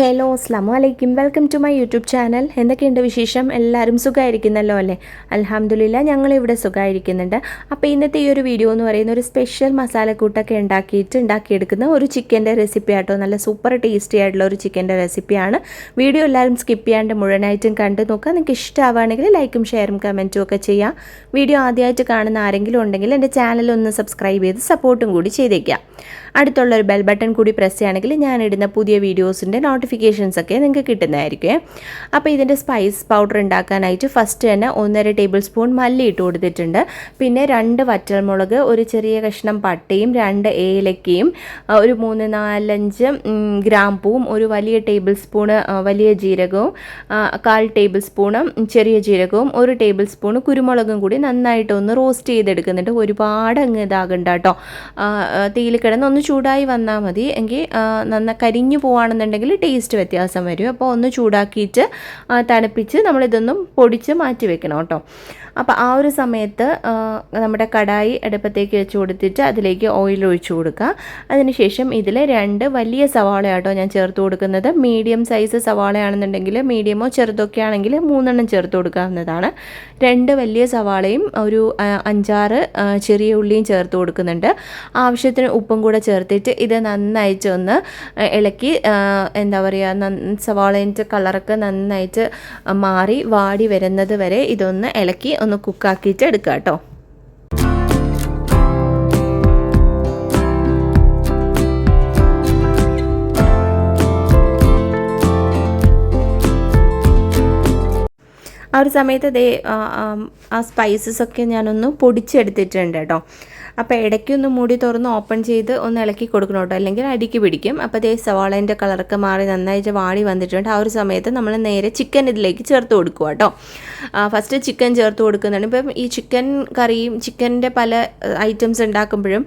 Hello അസ്ലാം വലൈക്കും welcome to my YouTube channel. എന്തൊക്കെയുണ്ട് വിശേഷം? എല്ലാവരും സുഖമായിരിക്കുന്നല്ലോ അല്ലേ? അലഹമ്മദില്ല ഞങ്ങളിവിടെ സുഖമായിരിക്കുന്നുണ്ട് അപ്പോൾ ഇന്നത്തെ ഈ ഒരു വീഡിയോ എന്ന് പറയുന്ന ഒരു സ്പെഷ്യൽ മസാലക്കൂട്ടൊക്കെ ഉണ്ടാക്കിയിട്ട് ഉണ്ടാക്കിയെടുക്കുന്ന ഒരു ചിക്കന്റെ റെസിപ്പി ആട്ടോ. നല്ല സൂപ്പർ ടേസ്റ്റി ആയിട്ടുള്ള ഒരു ചിക്കന്റെ റെസിപ്പിയാണ്. വീഡിയോ എല്ലാവരും സ്കിപ്പ് ചെയ്യാണ്ട് മുഴുവനായിട്ടും കണ്ടു നോക്കുക. നിങ്ങൾക്ക് ഇഷ്ടമാവുകയാണെങ്കിൽ ലൈക്കും ഷെയറും കമന്റും ഒക്കെ ചെയ്യാം. വീഡിയോ ആദ്യമായിട്ട് കാണുന്ന ആരെങ്കിലും ഉണ്ടെങ്കിൽ എന്റെ ചാനൽ ഒന്ന് സബ്സ്ക്രൈബ് ചെയ്ത് സപ്പോർട്ടും കൂടി ചെയ്തേക്കാം അടുത്തുള്ള ഒരു ബെൽ ബട്ടൺ കൂടി പ്രസ് ചെയ്യുകയാണെങ്കിൽ ഇടുന്ന പുതിയ വീഡിയോസിന്റെ നോട്ടിഫിക്കേഷൻസ് ഒക്കെ നിങ്ങൾക്ക് കിട്ടുന്നതായിരിക്കും. അപ്പോൾ ഇതിന്റെ സ്പൈസ് പൗഡർ ഉണ്ടാക്കാനായിട്ട് ഫസ്റ്റ് തന്നെ ഒന്നര ടേബിൾ സ്പൂൺ മല്ലി ഇട്ട് കൊടുത്തിട്ടുണ്ട്. പിന്നെ രണ്ട് വറ്റൽമുളക് ഒരു ചെറിയ കഷ്ണം പട്ടയും രണ്ട് ഏലക്കയും ഒരു മൂന്ന് നാലഞ്ച് ഗ്രാമ്പൂവും ഒരു വലിയ ടേബിൾ സ്പൂണ് വലിയ ജീരകവും കാൽ ടേബിൾ സ്പൂണ് ചെറിയ ജീരകവും ഒരു ടേബിൾ സ്പൂണ് കുരുമുളകും കൂടി നന്നായിട്ട് ഒന്ന് റോസ്റ്റ് ചെയ്തെടുക്കുന്നുണ്ട്. ഒരുപാട് അങ്ങ് ഇതാകണ്ട കേട്ടോ. തീയിൽ കിടന്ന് ഒന്ന് ചൂടായി വന്നാൽ മതി. എങ്കിൽ നന്ന കരിഞ്ഞു പോവുകയാണെന്നുണ്ടെങ്കിൽ ടേസ്റ്റ് വ്യത്യാസം വരും. അപ്പോൾ ഒന്ന് ചൂടാക്കിയിട്ട് തണുപ്പിച്ച് നമ്മളിതൊന്നും പൊടിച്ച് മാറ്റി വെക്കണം കേട്ടോ. അപ്പോൾ ആ ഒരു സമയത്ത് നമ്മുടെ കടായി അടുപ്പത്തേക്ക് വെച്ച് കൊടുത്തിട്ട് അതിലേക്ക് ഓയിൽ ഒഴിച്ചു കൊടുക്കുക. അതിനുശേഷം ഇതിൽ രണ്ട് വലിയ സവാള ആട്ടോ ഞാൻ ചേർത്ത് കൊടുക്കുന്നത്. മീഡിയം സൈസ് സവാളയാണെന്നുണ്ടെങ്കിൽ മീഡിയമോ ചെറുതൊക്കെ ആണെങ്കിൽ മൂന്നെണ്ണം ചേർത്ത് കൊടുക്കാവുന്നതാണ്. രണ്ട് വലിയ സവാളയും ഒരു അഞ്ചാറ് ചെറിയ ഉള്ളിയും ചേർത്ത് കൊടുക്കുന്നുണ്ട്. ആവശ്യത്തിന് ഉപ്പും കൂടെ ചേർത്തിട്ട് ഇത് നന്നായിട്ട് ഒന്ന് ഇളക്കി എന്താ പറയുക സവാളേന്റെ കളറൊക്കെ നന്നായിട്ട് മാറി വാടി വരുന്നത് വരെ ഇതൊന്ന് ഇളക്കി ഒന്ന് കുക്കാക്കിയിട്ട് എടുക്കുക കേട്ടോ ആ ഒരു സമയത്ത് അതേ ആ സ്പൈസസ് ഒക്കെ ഞാനൊന്ന് പൊടിച്ചെടുത്തിട്ടുണ്ട് കേട്ടോ അപ്പോൾ ഇടയ്ക്കൊന്ന് മൂടി തുറന്ന് ഓപ്പൺ ചെയ്ത് ഒന്ന് ഇളക്കി കൊടുക്കണം കേട്ടോ. അല്ലെങ്കിൽ അടിക്ക് പിടിക്കും. അപ്പോൾ ദേ സവാളേന്റെ കളറൊക്കെ മാറി നന്നായിട്ട് വാടി വന്നിട്ടുണ്ട്. ആ ഒരു സമയത്ത് നമ്മൾ നേരെ ചിക്കൻ ഇതിലേക്ക് ചേർത്ത് കൊടുക്കുക കേട്ടോ. ഫസ്റ്റ് ചിക്കൻ ചേർത്ത് കൊടുക്കുന്നതാണ്. ഇപ്പം ഈ ചിക്കൻ കറിയും ചിക്കന്റെ പല ഐറ്റംസ് ഉണ്ടാക്കുമ്പോഴും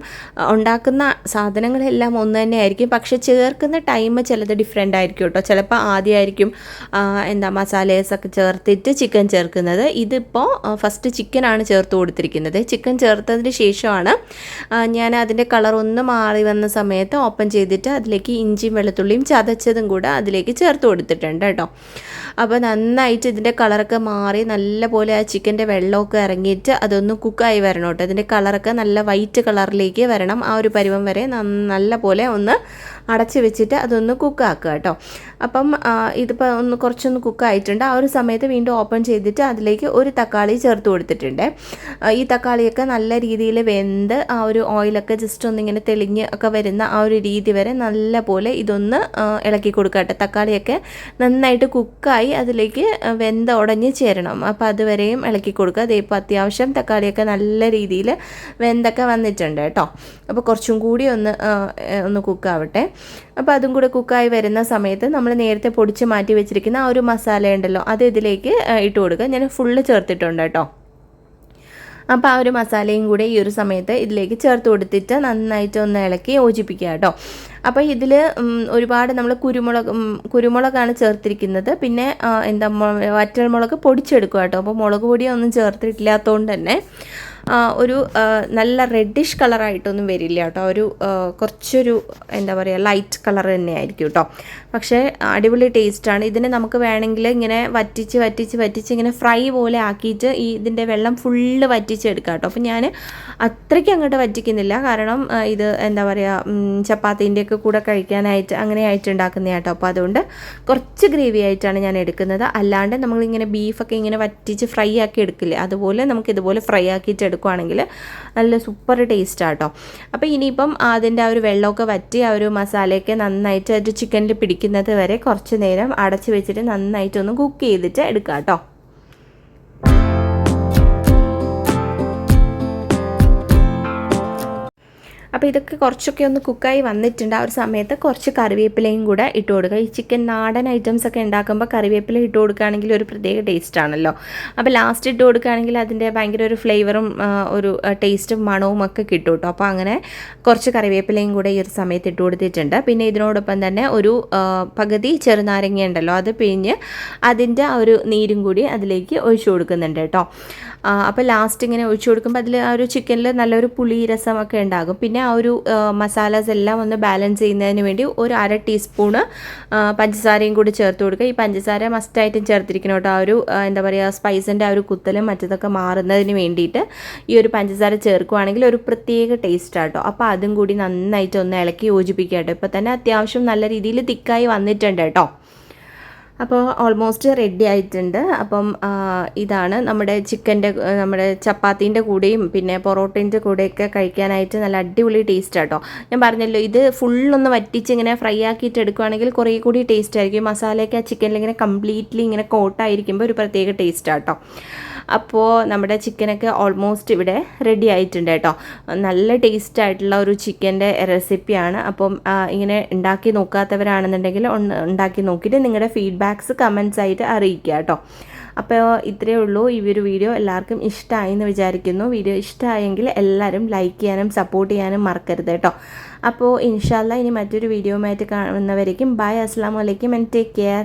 ഉണ്ടാക്കുന്ന സാധനങ്ങളെല്ലാം ഒന്ന് തന്നെ ആയിരിക്കും. പക്ഷേ ചേർക്കുന്ന ടൈം ചിലത് ഡിഫറെന്റ് ആയിരിക്കും കേട്ടോ. ചിലപ്പോൾ ആദ്യമായിരിക്കും എന്താ മസാലേസൊക്കെ ചേർത്തിട്ട് ചിക്കൻ ചേർക്കുന്നത്. ഇതിപ്പോൾ ഫസ്റ്റ് ചിക്കനാണ് ചേർത്ത് കൊടുത്തിരിക്കുന്നത്. ചിക്കൻ ചേർത്തതിന് ശേഷമാണ് ഞാൻ അതിന്റെ കളർ ഒന്ന് മാറി വന്ന സമയത്ത് ഓപ്പൺ ചെയ്തിട്ട് അതിലേക്ക് ഇഞ്ചിയും വെളുത്തുള്ളിയും ചതച്ചതും കൂടെ അതിലേക്ക് ചേർത്ത് കൊടുത്തിട്ടുണ്ട് കേട്ടോ. അപ്പോൾ നന്നായിട്ട് ഇതിന്റെ കളറൊക്കെ മാറി നല്ലപോലെ ആ ചിക്കന്റെ വെള്ളമൊക്കെ ഇറങ്ങിയിട്ട് അതൊന്ന് കുക്കായി വരണം കേട്ടോ. ഇതിന്റെ കളറൊക്കെ നല്ല വൈറ്റ് കളറിലേക്ക് വരണം. ആ ഒരു പരുവം വരെ നല്ല പോലെ ഒന്ന് അടച്ച് വെച്ചിട്ട് അതൊന്ന് കുക്കാക്കുക കേട്ടോ. അപ്പം ഇതിപ്പോൾ ഒന്ന് കുറച്ചൊന്ന് കുക്കായിട്ടുണ്ട്. ആ ഒരു സമയത്ത് വീണ്ടും ഓപ്പൺ ചെയ്തിട്ട് അതിലേക്ക് ഒരു തക്കാളി ചേർത്ത് കൊടുത്തിട്ടുണ്ട്. ഈ തക്കാളിയൊക്കെ നല്ല രീതിയിൽ വെന്ത് ആ ഒരു ഓയിലൊക്കെ ജസ്റ്റ് ഒന്നിങ്ങനെ തെളിഞ്ഞ് ഒക്കെ വരുന്ന ആ ഒരു രീതി വരെ നല്ല പോലെ ഇതൊന്ന് ഇളക്കി കൊടുക്കട്ടെ കേട്ടോ. തക്കാളിയൊക്കെ നന്നായിട്ട് കുക്കായി അതിലേക്ക് വെന്ത ഉടഞ്ഞ് ചേരണം. അപ്പോൾ അതുവരെയും ഇളക്കി കൊടുക്കുക. അതേ അത്യാവശ്യം തക്കാളിയൊക്കെ നല്ല രീതിയിൽ വെന്തൊക്കെ വന്നിട്ടുണ്ട് കേട്ടോ. അപ്പോൾ കുറച്ചും കൂടി ഒന്ന് ഒന്ന് കുക്കാവട്ടെ അപ്പോൾ അതും കൂടെ കുക്കായി വരുന്ന സമയത്ത് നമ്മൾ നേരത്തെ പൊടിച്ച് മാറ്റി വെച്ചിരിക്കുന്ന ആ ഒരു മസാല ഉണ്ടല്ലോ അത് ഇതിലേക്ക് ഇട്ട് കൊടുക്കുക. ഞാൻ ഫുള്ള് ചേർത്തിട്ടുണ്ട് കേട്ടോ. അപ്പോൾ ആ ഒരു മസാലയും കൂടെ ഈ ഒരു സമയത്ത് ഇതിലേക്ക് ചേർത്ത് കൊടുത്തിട്ട് നന്നായിട്ട് ഒന്ന് ഇളക്കി യോജിപ്പിക്കുക കേട്ടോ. അപ്പോൾ ഇതിൽ ഒരുപാട് നമ്മൾ കുരുമുളക് കുരുമുളകാണ് ചേർത്തിരിക്കുന്നത്. പിന്നെ എന്താ വറ്റൽ മുളക് പൊടിച്ചെടുക്കുക കേട്ടോ. അപ്പോൾ മുളക് പൊടിയൊന്നും ചേർത്തിട്ടില്ലാത്തതുകൊണ്ട് തന്നെ. ഒരു നല്ല റെഡിഷ് കളറായിട്ടൊന്നും വരില്ല കേട്ടോ. ഒരു കുറച്ചൊരു എന്താ പറയുക ലൈറ്റ് കളർ തന്നെ ആയിരിക്കും കേട്ടോ. പക്ഷേ അടിപൊളി ടേസ്റ്റാണ് ഇതിനെ നമുക്ക് വേണമെങ്കിൽ ഇങ്ങനെ വറ്റിച്ച് വറ്റിച്ച് വറ്റിച്ച് ഇങ്ങനെ ഫ്രൈ പോലെ ആക്കിയിട്ട് ഈ ഇതിന്റെ വെള്ളം ഫുള്ള് വറ്റിച്ചെടുക്കാം കേട്ടോ. അപ്പോൾ ഞാൻ അത്രയ്ക്ക് അങ്ങോട്ട് വറ്റിക്കുന്നില്ല. കാരണം ഇത് എന്താ പറയുക ചപ്പാത്തിന്റെയൊക്കെ കൂടെ കഴിക്കാനായിട്ട് അങ്ങനെ ആയിട്ട് ഉണ്ടാക്കുന്ന കേട്ടോ. അപ്പോൾ അതുകൊണ്ട് കുറച്ച് ഗ്രേവി ആയിട്ടാണ് ഞാൻ എടുക്കുന്നത്. അല്ലാണ്ട് നമ്മളിങ്ങനെ ബീഫൊക്കെ ഇങ്ങനെ വറ്റിച്ച് ഫ്രൈ ആക്കി എടുക്കില്ലേ? അതുപോലെ നമുക്ക് ഇതുപോലെ ഫ്രൈ ആക്കിയിട്ട് എടുക്കുവാണെങ്കിൽ നല്ല സൂപ്പർ ടേസ്റ്റ് ആട്ടോ അപ്പോൾ ഇനിയിപ്പം അതിന്റെ ആ ഒരു വെള്ളമൊക്കെ വറ്റി ആ ഒരു മസാലയൊക്കെ നന്നായിട്ട് ഒരു ചിക്കനിൽ പിടിക്കുന്നത് വരെ കുറച്ച് നേരം അടച്ച് വെച്ചിട്ട് നന്നായിട്ടൊന്ന് കുക്ക് ചെയ്തിട്ട് എടുക്കാം കേട്ടോ അപ്പോൾ ഇതൊക്കെ കുറച്ചൊക്കെ ഒന്ന് കുക്കായി വന്നിട്ടുണ്ട്. ആ ഒരു സമയത്ത് കുറച്ച് കറിവേപ്പിലയും കൂടെ ഇട്ട് കൊടുക്കുക. ഈ ചിക്കൻ നാടൻ ഐറ്റംസ് ഒക്കെ ഉണ്ടാക്കുമ്പോൾ കറിവേപ്പില ഇട്ട് കൊടുക്കുകയാണെങ്കിൽ ഒരു പ്രത്യേക ടേസ്റ്റ് ആണല്ലോ. അപ്പോൾ ലാസ്റ്റ് ഇട്ട് കൊടുക്കുകയാണെങ്കിൽ അതിന്റെ ഭയങ്കര ഒരു ഫ്ലേവറും ഒരു ടേസ്റ്റും മണവും ഒക്കെ കിട്ടും കേട്ടോ. അപ്പോൾ അങ്ങനെ കുറച്ച് കറിവേപ്പിലയും കൂടെ ഈ ഒരു സമയത്ത് ഇട്ട് കൊടുത്തിട്ടുണ്ട്. പിന്നെ ഇതിനോടൊപ്പം തന്നെ ഒരു പകുതി ചെറുനാരങ്ങ ഉണ്ടല്ലോ അത് പിഴിഞ്ഞ് അതിന്റെ ആ ഒരു നീരും കൂടി അതിലേക്ക് ഒഴിച്ചു കൊടുക്കുന്നുണ്ട് കേട്ടോ. അപ്പോൾ ലാസ്റ്റ് ഇങ്ങനെ ഒഴിച്ചു കൊടുക്കുമ്പോൾ അതിൽ ആ ഒരു ചിക്കനിൽ നല്ലൊരു പുളി രസമൊക്കെ ഉണ്ടാകും. പിന്നെ ആ ഒരു മസാലാസ് എല്ലാം ഒന്ന് ബാലൻസ് ചെയ്യുന്നതിന് വേണ്ടി ഒരു അര ടീസ്പൂണ് പഞ്ചസാരയും കൂടി ചേർത്ത് കൊടുക്കുക. ഈ പഞ്ചസാര മസ്റ്റായിട്ടും ചേർത്തിരിക്കണം കേട്ടോ. ആ ഒരു എന്താ പറയുക സ്പൈസിന്റെ ആ ഒരു കുത്തലും മറ്റതൊക്കെ മാറുന്നതിന് വേണ്ടിയിട്ട് ഈ ഒരു പഞ്ചസാര ചേർക്കുവാണെങ്കിൽ ഒരു പ്രത്യേക ടേസ്റ്റ് ആട്ടോ. അപ്പോൾ അതും കൂടി നന്നായിട്ട് ഒന്ന് ഇളക്കി യോജിപ്പിക്കുക കേട്ടോ. ഇപ്പോൾ തന്നെ അത്യാവശ്യം നല്ല രീതിയിൽ തിക്കായി വന്നിട്ടുണ്ട് കേട്ടോ. അപ്പോൾ ഓൾമോസ്റ്റ് റെഡി ആയിട്ടുണ്ട്. അപ്പം ഇതാണ് നമ്മുടെ ചിക്കന്റെ നമ്മുടെ ചപ്പാത്തീന്റെ കൂടെയും പിന്നെ പൊറോട്ടേന്റെ കൂടെയൊക്കെ കഴിക്കാനായിട്ട് നല്ല അടിപൊളി ടേസ്റ്റ് ആട്ടോ. ഞാൻ പറഞ്ഞല്ലോ ഇത് ഫുള്ളൊന്ന് വറ്റിച്ച് ഇങ്ങനെ ഫ്രൈ ആക്കിയിട്ട് എടുക്കുകയാണെങ്കിൽ കുറേ കൂടി ടേസ്റ്റ് ആയിരിക്കും. മസാലയൊക്കെ ആ ചിക്കനിൽ ഇങ്ങനെ കംപ്ലീറ്റ്ലി ഇങ്ങനെ കോട്ടായിരിക്കുമ്പോൾ ഒരു പ്രത്യേക ടേസ്റ്റ് ആട്ടോ. അപ്പോൾ നമ്മുടെ ചിക്കനൊക്കെ ഓൾമോസ്റ്റ് ഇവിടെ റെഡി ആയിട്ടുണ്ട് കേട്ടോ. നല്ല ടേസ്റ്റ് ആയിട്ടുള്ള ഒരു ചിക്കന്റെ റെസിപ്പിയാണ് അപ്പം ഇങ്ങനെ ഉണ്ടാക്കി നോക്കാത്തവരാണെന്നുണ്ടെങ്കിൽ ഒന്ന് ഉണ്ടാക്കി നോക്കിയിട്ട് നിങ്ങളുടെ ഫീഡ്ബാക്ക്സ് കമൻസ് ആയിട്ട് അറിയിക്കുക കേട്ടോ. അപ്പോൾ ഇത്രയേ ഉള്ളൂ. ഈ ഒരു വീഡിയോ എല്ലാവർക്കും ഇഷ്ടമായി എന്ന് വിചാരിക്കുന്നു. വീഡിയോ ഇഷ്ടമായെങ്കിൽ എല്ലാവരും ലൈക്ക് ചെയ്യാനും സപ്പോർട്ട് ചെയ്യാനും മറക്കരുത് കേട്ടോ. അപ്പോൾ ഇൻഷാല്ല ഇനി മറ്റൊരു വീഡിയോയുമായിട്ട് കാണുന്നവരേക്കും ബൈ അസ്സാം വലൈക്കും ആൻഡ് ടേക്ക് കെയർ